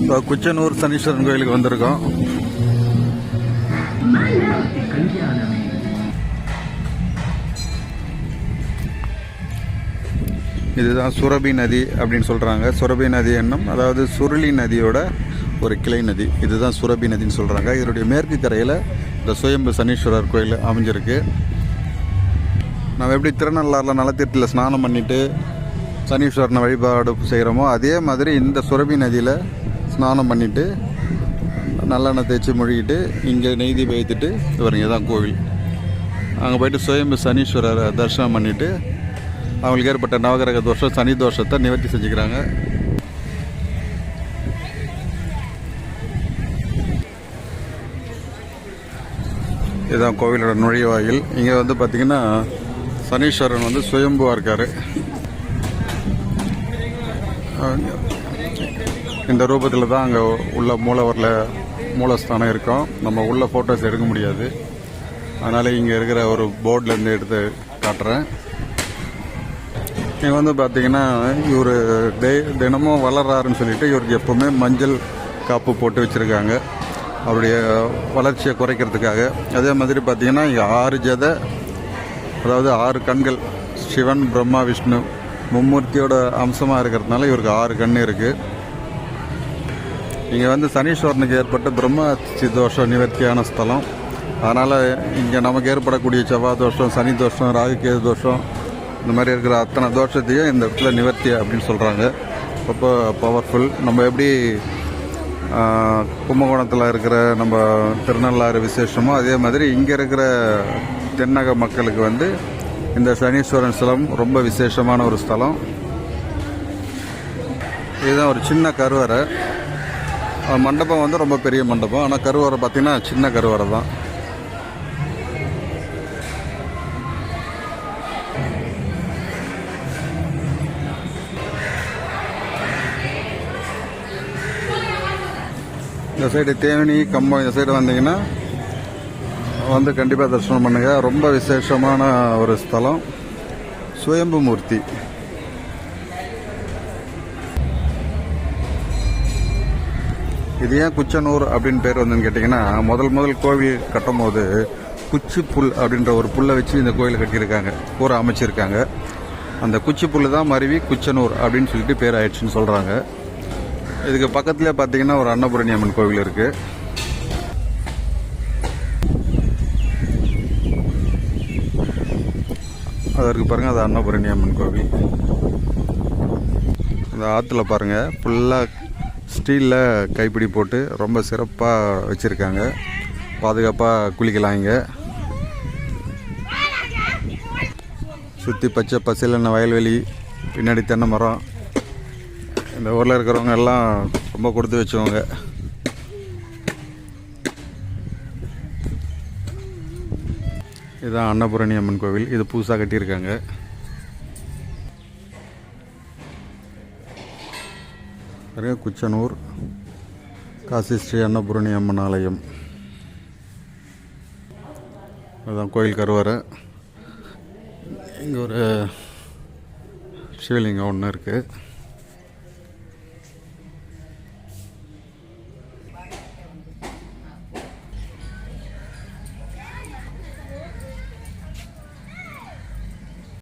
இப்போ குச்சனூர் சனீஸ்வரன் கோயிலுக்கு வந்திருக்கோம். இதுதான் சுரபி நதி அப்படின்னு சொல்கிறாங்க சுரபி நதி என்னும் அதாவது சுருளி நதியோட ஒரு கிளை நதி. இதுதான் சுரபி நதின்னு சொல்கிறாங்க இதனுடைய மேற்கு கரையில் இந்த சுயம்பு சனீஸ்வரர் கோயில் அமைஞ்சிருக்கு. நம்ம எப்படி திருநள்ளாறில் நலத்தீர்த்தில் ஸ்நானம் பண்ணிவிட்டு சனீஸ்வரனை வழிபாடு செய்கிறோமோ அதே மாதிரி இந்த சுரபி நதியில் ஸ்நானம் பண்ணிவிட்டு நல்லெண்ணெய் தேய்ச்சி மொழிகிட்டு இங்கே நெய்தி வைத்துட்டு இவருங்க தான் கோவில். அங்கே போயிட்டு சுயம்பு சனீஸ்வரரை தரிசனம் பண்ணிவிட்டு அவங்களுக்கு ஏற்பட்ட நவகிரக தோஷம் சனி தோஷத்தை நிவர்த்தி செஞ்சுக்கிறாங்க. இதுதான் கோவிலோட நுழைவாயில். இங்கே வந்து பார்த்திங்கன்னா சனீஸ்வரன் வந்து சுயம்புவாக இருக்கார். இந்த ரூபத்தில் தான் அங்கே உள்ள மூலவரில் மூலஸ்தானம் இருக்கும். நம்ம உள்ள ஃபோட்டோஸ் எடுக்க முடியாது. அதனால் இங்கே இருக்கிற ஒரு போர்ட்லேருந்து எடுத்து காட்டுறேன். இங்கே வந்து பார்த்தீங்கன்னா இவர் டே தினமும் வளர்றாருன்னு சொல்லிட்டு இவருக்கு எப்போவுமே மஞ்சள் காப்பு போட்டு வச்சுருக்காங்க. அவருடைய வளர்ச்சியை குறைக்கிறதுக்காக. அதே மாதிரி பார்த்தீங்கன்னா இங்கே ஆறு ஜதை அதாவது ஆறு கண்கள் சிவன் பிரம்மா விஷ்ணு மும்மூர்த்தியோட அம்சமாக இருக்கிறதுனால இவருக்கு ஆறு கண் இருக்குது இங்கே வந்து சனீஸ்வரனுக்கு ஏற்பட்ட பிரம்ம தோஷம் நிவர்த்தியான ஸ்தலம். அதனால் இங்கே நமக்கு ஏற்படக்கூடிய செவ்வாய் தோஷம் சனி தோஷம் ராகுகேது தோஷம் இந்த மாதிரி இருக்கிற அத்தனை தோஷத்தையும் இந்த இடத்துல நிவர்த்தி அப்படின்னு சொல்கிறாங்க ரொம்ப பவர்ஃபுல் நம்ம எப்படி கும்பகோணத்தில் இருக்கிற நம்ம திருநள்ளாறு விசேஷமோ அதே மாதிரி இங்கே இருக்கிற தென்னக மக்களுக்கு வந்து இந்த சனீஸ்வரன் ஸ்தலம் ரொம்ப விசேஷமான ஒரு ஸ்தலம். இதுதான் ஒரு சின்ன கருவறை. மண்டபம் வந்து ரொம்ப பெரிய மண்டபம். ஆனால் கருவறை பார்த்திங்கன்னா சின்ன கருவறை தான். இந்த சைடு தேவனி கம்பம் இந்த சைடு வந்தீங்கன்னா வந்து கண்டிப்பாக தரிசனம் பண்ணுங்க. ரொம்ப விசேஷமான ஒரு ஸ்தலம். சுயம்பு மூர்த்தி இது ஏன் குச்சனூர் அப்படின்னு பேர் வந்துன்னு கேட்டிங்கன்னா முதல் முதல் கோவில் கட்டும் போது குச்சி புல் அப்படின்ற ஒரு புல்லை வச்சு இந்த கோயில் கட்டியிருக்காங்க. கூரை அமைச்சிருக்காங்க. அந்த குச்சி புல் தான் மருவி குச்சனூர் அப்படின்னு சொல்லிட்டு பேர் ஆயிடுச்சுன்னு சொல்கிறாங்க இதுக்கு பக்கத்துலேயே பார்த்தீங்கன்னா ஒரு அன்னபூரணி அம்மன் கோவில் இருக்குது அதற்கு பாருங்கள் அது அன்னபூரணி அம்மன் கோவில். அந்த ஆற்றுல பாருங்க ஃபுல்லாக ஸ்டீலில் கைப்பிடி போட்டு ரொம்ப சிறப்பாக வச்சுருக்காங்க. பாதுகாப்பாக குளிக்கலாம் இங்கே. சுற்றி பச்சை பசிலன வயல்வெளி பின்னாடி தென்னை மரம். இந்த ஊரில் இருக்கிறவங்க எல்லாம் ரொம்ப கொடுத்து வச்சவங்க. இதுதான் அன்னபூரணி அம்மன் கோவில். இது புதுசாக கட்டியிருக்காங்க. நிறைய குச்சனூர் காசி ஸ்ரீ அன்னபூரணி அம்மன் ஆலயம். அதுதான் கோயில் கருவறை. இங்கே ஒரு சிவலிங்கம் ஒன்று இருக்குது